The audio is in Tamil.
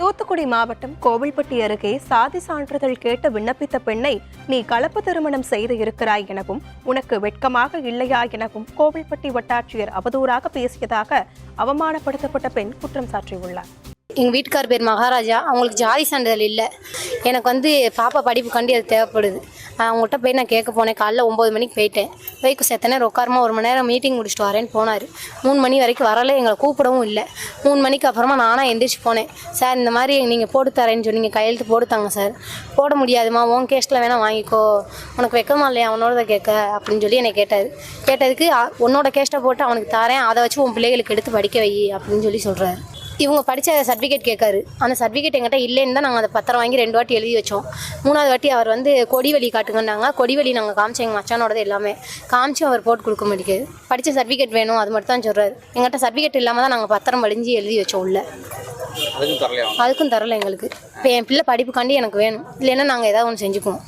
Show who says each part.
Speaker 1: தூத்துக்குடி மாவட்டம் கோவில்பட்டி அருகே சாதி சான்றிதழ் கேட்டு விண்ணப்பித்த பெண்ணை நீ கலப்பு திருமணம் செய்து இருக்கிறாய் எனவும் உனக்கு வெட்கமாக இல்லையா எனவும் கோவில்பட்டி வட்டாட்சியர் அவதூறாக பேசியதாக அவமானப்படுத்தப்பட்ட பெண் குற்றம் சாட்டியுள்ளார்
Speaker 2: எங்கள் வீட்டுக்கார் பேர் மகாராஜா. அவங்களுக்கு ஜாதி சான்றிதழ் இல்லை. எனக்கு வந்து பாப்பா படிப்பு கண்டி அது தேவைப்படுது. அவங்கள்ட்ட போய் நான் கேட்க போனேன். காலைல ஒம்பது மணிக்கு போயிட்டேன். போய் செத்தனே உட்காரமா ஒரு மணி நேரம் மீட்டிங் முடிச்சுட்டு வரேன்னு போனார். மூணு மணி வரைக்கும் வரல எங்களை கூப்பிடவும் இல்லை. மூணு மணிக்கு அப்புறமா நானாக எந்திரிச்சு போனேன். சார் இந்த மாதிரி நீங்கள் போட்டு தரேன்னு சொன்னீங்க. கையெழுத்து போட்டுத்தாங்க சார். போட முடியாதுமா உன் கேஸ்ட்டில் வேணால் வாங்கிக்கோ. உனக்கு வெக்கமா இல்லையா? அவனோட கேட்க அப்படின்னு சொல்லி என்னை கேட்டார். கேட்டதுக்கு உன்னோட கேஸ்ட்டை போட்டு அவனுக்கு தரேன். அதை வச்சு உன் பிள்ளைகளுக்கு எடுத்து படிக்க வை அப்படின்னு சொல்லி சொல்கிறாரு இவங்க படித்த சர்டிஃபிகேட் கேட்காரு அந்த சர்டிஃபிகேட் எங்கிட்ட இல்லைன்னு தான் நாங்கள் அந்த பத்திரம் வாங்கி ரெண்டு வாட்டி எழுதி வச்சோம். மூணாவது வாட்டி அவர் வந்து கொடிவெளி காட்டுங்கன்னாங்க. கொடிவெளி நாங்கள் காமிச்சோம் எங்கள் மச்சானோடது எல்லாமே. காமிச்சு அவர் போட்டு கொடுக்க மாட்டேங்குது. படித்த சர்டிஃபிகேட் வேணும் அது மட்டும் தான் சொல்கிறாரு எங்கிட்ட சர்டிஃபிகேட் இல்லாமல் தான் நாங்கள் பத்திரம் படிஞ்சு எழுதி வச்சோம் உள்ள. அதுக்கும் தரல எங்களுக்கு. இப்போ என் பிள்ளை படிப்புக்காண்டி எனக்கு வேணும். இல்லைன்னா நாங்கள் ஏதாவது ஒன்று செஞ்சுக்குவோம்.